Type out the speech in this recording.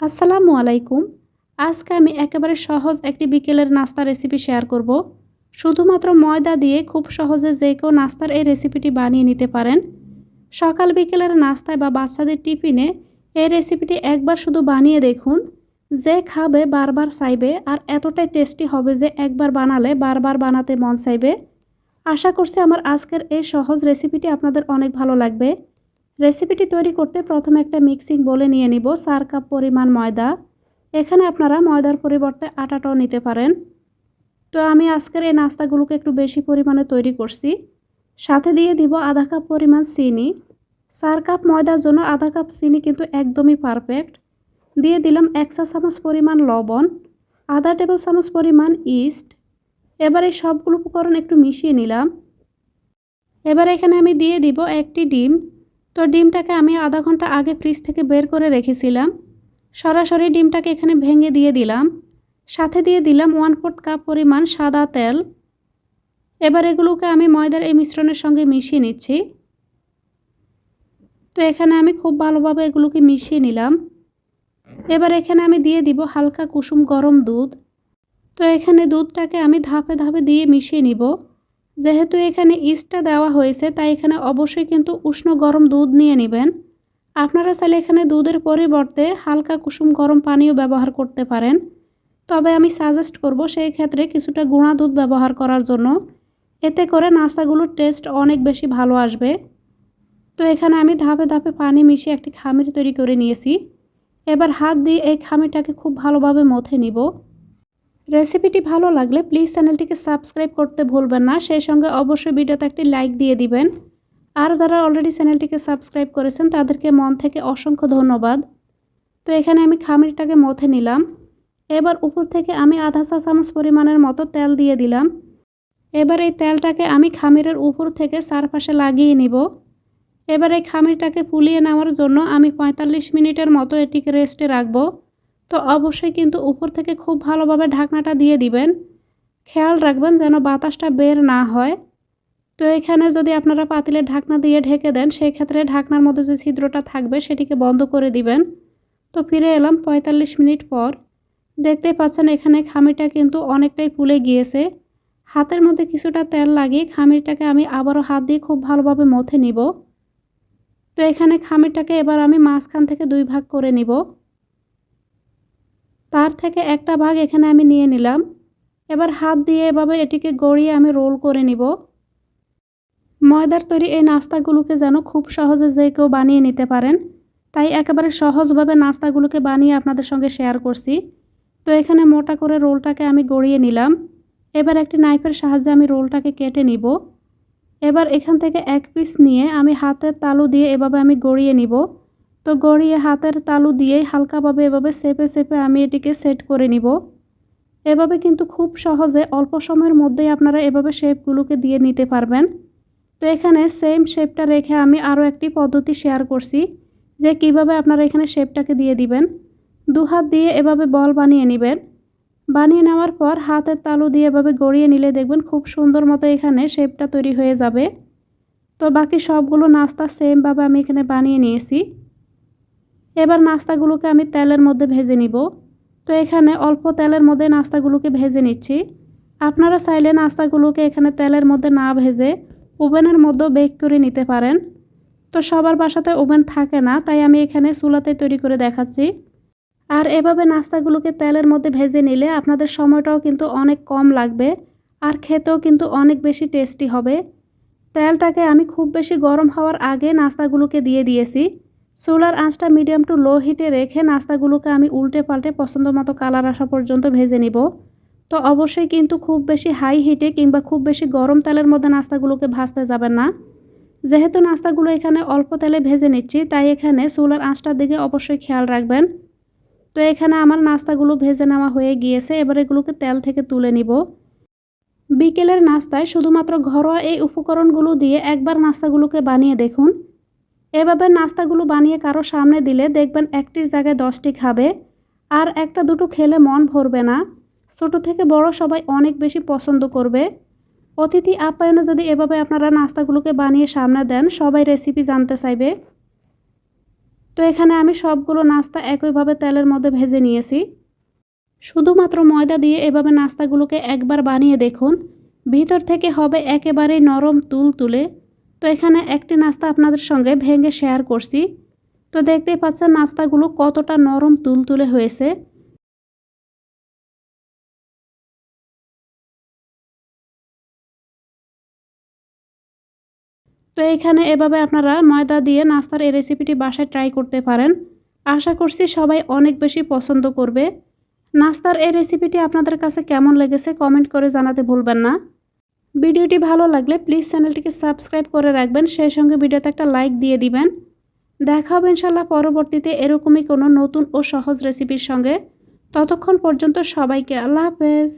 আসসালামু আলাইকুম। আজকে আমি একেবারে সহজ একটি বিকেলের নাস্তা রেসিপি শেয়ার করব। শুধুমাত্র ময়দা দিয়ে খুব সহজে যে কেউ নাস্তার এই রেসিপিটি বানিয়ে নিতে পারেন। সকাল বিকেলের নাস্তায় বা বাচ্চাদের টিফিনে এই রেসিপিটি একবার শুধু বানিয়ে দেখুন। যে খাবে বারবার চাইবে আর এতটাই টেস্টি হবে যে একবার বানালে বারবার বানাতে মন চাইবে। আশা করছি আমার আজকের এই সহজ রেসিপিটি আপনাদের অনেক ভালো লাগবে। রেসিপিটি তৈরি করতে প্রথমে একটা মিক্সিং বলে নিয়ে নিব চার কাপ পরিমাণ ময়দা। এখানে আপনারা ময়দার পরিবর্তে আটাটাও নিতে পারেন। তো আমি আজকের এই নাস্তাগুলোকে একটু বেশি পরিমাণে তৈরি করছি। সাথে দিয়ে দিব আধা কাপ পরিমাণ চিনি। চার কাপ ময়দার জন্য আধা কাপ চিনি কিন্তু একদমই পারফেক্ট। দিয়ে দিলাম এক চা চামচ পরিমাণ লবণ, আধা টেবিল চামচ পরিমাণ ইস্ট। এবার এই সবগুলো উপকরণ একটু মিশিয়ে নিলাম। এবার এখানে আমি দিয়ে দিব একটি ডিম। তো ডিমটাকে আমি আধা ঘণ্টা আগে ফ্রিজ থেকে বের করে রেখেছিলাম। সরাসরি ডিমটাকে এখানে ভেঙে দিয়ে দিলাম। সাথে দিয়ে দিলাম ওয়ান ফোর্থ কাপ পরিমাণ সাদা তেল। এবার এগুলোকে আমি ময়দার এই মিশ্রণের সঙ্গে মিশিয়ে নিচ্ছি। তো এখানে আমি খুব ভালোভাবে এগুলোকে মিশিয়ে নিলাম। এবার এখানে আমি দিয়ে দিব হালকা কুসুম গরম দুধ। তো এখানে দুধটাকে আমি ধাপে ধাপে দিয়ে মিশিয়ে নিব। যেহেতু এখানে ইস্টটা দেওয়া হয়েছে, তাই এখানে অবশ্যই কিন্তু উষ্ণ গরম দুধ নিয়ে নেবেন। আপনারা চাইলে এখানে দুধের পরিবর্তে হালকা কুসুম গরম পানিও ব্যবহার করতে পারেন। তবে আমি সাজেস্ট করব সেই ক্ষেত্রে কিছুটা গুঁড়া দুধ ব্যবহার করার জন্য। এতে করে নাস্তাগুলোর টেস্ট অনেক বেশি ভালো আসবে। তো এখানে আমি ধাপে ধাপে পানি মিশিয়ে একটি খামির তৈরি করে নিয়েছি। এবার হাত দিয়ে এই খামিরটাকে খুব ভালোভাবে মথে নিব। রেসিপিটি ভালো লাগলে প্লিজ চ্যানেলটিকে সাবস্ক্রাইব করতে ভুলবেন না। সেই সঙ্গে অবশ্যই ভিডিওতে একটি লাইক দিয়ে দিবেন। আর যারা অলরেডি চ্যানেলটিকে সাবস্ক্রাইব করেছেন, তাদেরকে মন থেকে অসংখ্য ধন্যবাদ। তো এখানে আমি খামিরটাকে মথে নিলাম। এবার উপর থেকে আমি আধা চা চামচ পরিমাণের মতো তেল দিয়ে দিলাম। এবার এই তেলটাকে আমি খামিরের উপর থেকে চারপাশে লাগিয়ে নিব। এবার এই খামিরটাকে ফুলিয়ে নেওয়ার জন্য আমি পঁয়তাল্লিশ মিনিটের মতো এটিকে রেস্টে রাখব। তো অবশ্যই কিন্তু উপর থেকে খুব ভালোভাবে ঢাকনাটা দিয়ে দিবেন। খেয়াল রাখবেন যেন বাতাসটা বের না হয়। তো এখানে যদি আপনারা পাতিলের ঢাকনা দিয়ে ঢেকে দেন সেই ক্ষেত্রে ঢাকনার মধ্যে যে ছিদ্রটা থাকবে, সেটিকে বন্ধ করে দিবেন। তো ফিরে এলাম পঁয়তাল্লিশ মিনিট পর। দেখতেই পাচ্ছেন এখানে খামিরটা কিন্তু অনেকটাই ফুলে গিয়েছে। হাতের মধ্যে কিছুটা তেল লাগিয়ে খামিরটাকে আমি আবারও হাত দিয়ে খুব ভালোভাবে মথে নিব। তো এখানে খামিরটাকে এবার আমি মাঝখান থেকে দুই ভাগ করে নিব। তার থেকে একটা ভাগ এখানে আমি নিয়ে নিলাম। এবার হাত দিয়ে এভাবে এটিকে গড়িয়ে আমি রোল করে নিব। ময়দার তৈরি এই নাস্তাগুলোকে যেন খুব সহজে যে কেউ বানিয়ে নিতে পারেন। তাই একেবারে সহজভাবে নাস্তাগুলোকে বানিয়ে আপনাদের সঙ্গে শেয়ার করছি। তো এখানে মোটা করে রোলটাকে আমি গড়িয়ে নিলাম। এবার একটি নাইফের সাহায্যে আমি রোলটাকে কেটে নিব। এবার এখান থেকে এক পিস নিয়ে আমি হাতের তালু দিয়ে এভাবে আমি গড়িয়ে নিব। তো গড়িয়ে হাতের তালু দিয়েই হালকাভাবে এভাবে সেপে সেপে আমি এটিকে সেট করে নিব। এভাবে কিন্তু খুব সহজে অল্প সময়ের মধ্যেই আপনারা এভাবে শেপগুলোকে দিয়ে নিতে পারবেন। তো এখানে সেম শেপটা রেখে আমি আরও একটি পদ্ধতি শেয়ার করছি যে কীভাবে আপনারা এখানে শেপটাকে দিয়ে দিবেন। দু হাত দিয়ে এভাবে বল বানিয়ে নেবেন। বানিয়ে নেওয়ার পর হাতের তালু দিয়ে এভাবে গড়িয়ে নিলে দেখবেন খুব সুন্দর মতো এখানে শেপটা তৈরি হয়ে যাবে। তো বাকি সবগুলো নাস্তা সেমভাবে আমি এখানে বানিয়ে নিয়েছি। এবার নাস্তাগুলোকে আমি তেলের মধ্যে ভেজে নিব। তো এখানে অল্প তেলের মধ্যে নাস্তাগুলোকে ভেজে নিচ্ছি। আপনারা চাইলে নাস্তাগুলোকে এখানে তেলের মধ্যে না ভেজে ওভেনের মধ্যেও বেক করে নিতে পারেন। তো সবার বাসাতে ওভেন থাকে না, তাই আমি এখানে চুলাতে তৈরি করে দেখাচ্ছি। আর এভাবে নাস্তাগুলোকে তেলের মধ্যে ভেজে নিলে আপনাদের সময়টাও কিন্তু অনেক কম লাগবে আর খেতেও কিন্তু অনেক বেশি টেস্টি হবে। তেলটাকে আমি খুব বেশি গরম হওয়ার আগে নাস্তাগুলোকে দিয়ে দিয়েছি। চুলার আঁচটা মিডিয়াম টু লো হিটে রেখে নাস্তাগুলোকে আমি উল্টে পাল্টে পছন্দ মতো কালার আসা পর্যন্ত ভেজে নিব। তো অবশ্যই কিন্তু খুব বেশি হাই হিটে কিংবা খুব বেশি গরম তেলের মধ্যে নাস্তাগুলোকে ভাজতে যাবেন না। যেহেতু নাস্তাগুলো এখানে অল্প তেলে ভেজে নিচ্ছি, তাই এখানে চুলার আঁচটার দিকে অবশ্যই খেয়াল রাখবেন। তো এখানে আমার নাস্তাগুলো ভেজে নেওয়া হয়ে গিয়েছে, এবার এগুলোকে তেল থেকে তুলে নিব। বিকেলের নাস্তায় শুধুমাত্র ঘরোয়া এই উপকরণগুলো দিয়ে একবার নাস্তাগুলোকে বানিয়ে দেখুন। এভাবে নাস্তাগুলো বানিয়ে কারও সামনে দিলে দেখবেন একটির জায়গায় দশটি খাবে। আর একটা দুটো খেলে মন ভরবে না। ছোট থেকে বড় সবাই অনেক বেশি পছন্দ করবে। অতিথি আপ্যায়নে যদি এভাবে আপনারা নাস্তাগুলোকে বানিয়ে সামনে দেন, সবাই রেসিপি জানতে চাইবে। তো এখানে আমি সবগুলো নাস্তা একইভাবে তেলের মধ্যে ভেজে নিয়েছি। শুধুমাত্র ময়দা দিয়ে এভাবে নাস্তাগুলোকে একবার বানিয়ে দেখুন। ভিতর থেকে হবে একেবারেই নরম তুল তুলে। তো এখানে একটি নাস্তা আপনাদের সঙ্গে ভেঙে শেয়ার করছি। তো দেখতেই পাচ্ছেন নাস্তাগুলো কতটা নরম তুল তুলে হয়েছে। তো এখানে এভাবে আপনারা ময়দা দিয়ে নাস্তার এই রেসিপিটি বাসায় ট্রাই করতে পারেন। আশা করছি সবাই অনেক বেশি পছন্দ করবে। নাস্তার এই রেসিপিটি আপনাদের কাছে কেমন লেগেছে কমেন্ট করে জানাতে ভুলবেন না। ভিডিওটি ভালো লাগলে প্লিজ চ্যানেলটিকে সাবস্ক্রাইব করে রাখবেন। সেই সঙ্গে ভিডিওতে একটা লাইক দিয়ে দিবেন। দেখা হবে ইনশাল্লাহ পরবর্তীতে এরকমই কোনো নতুন ও সহজ রেসিপির সঙ্গে। ততক্ষণ পর্যন্ত সবাইকে আল্লাহ হাফেজ।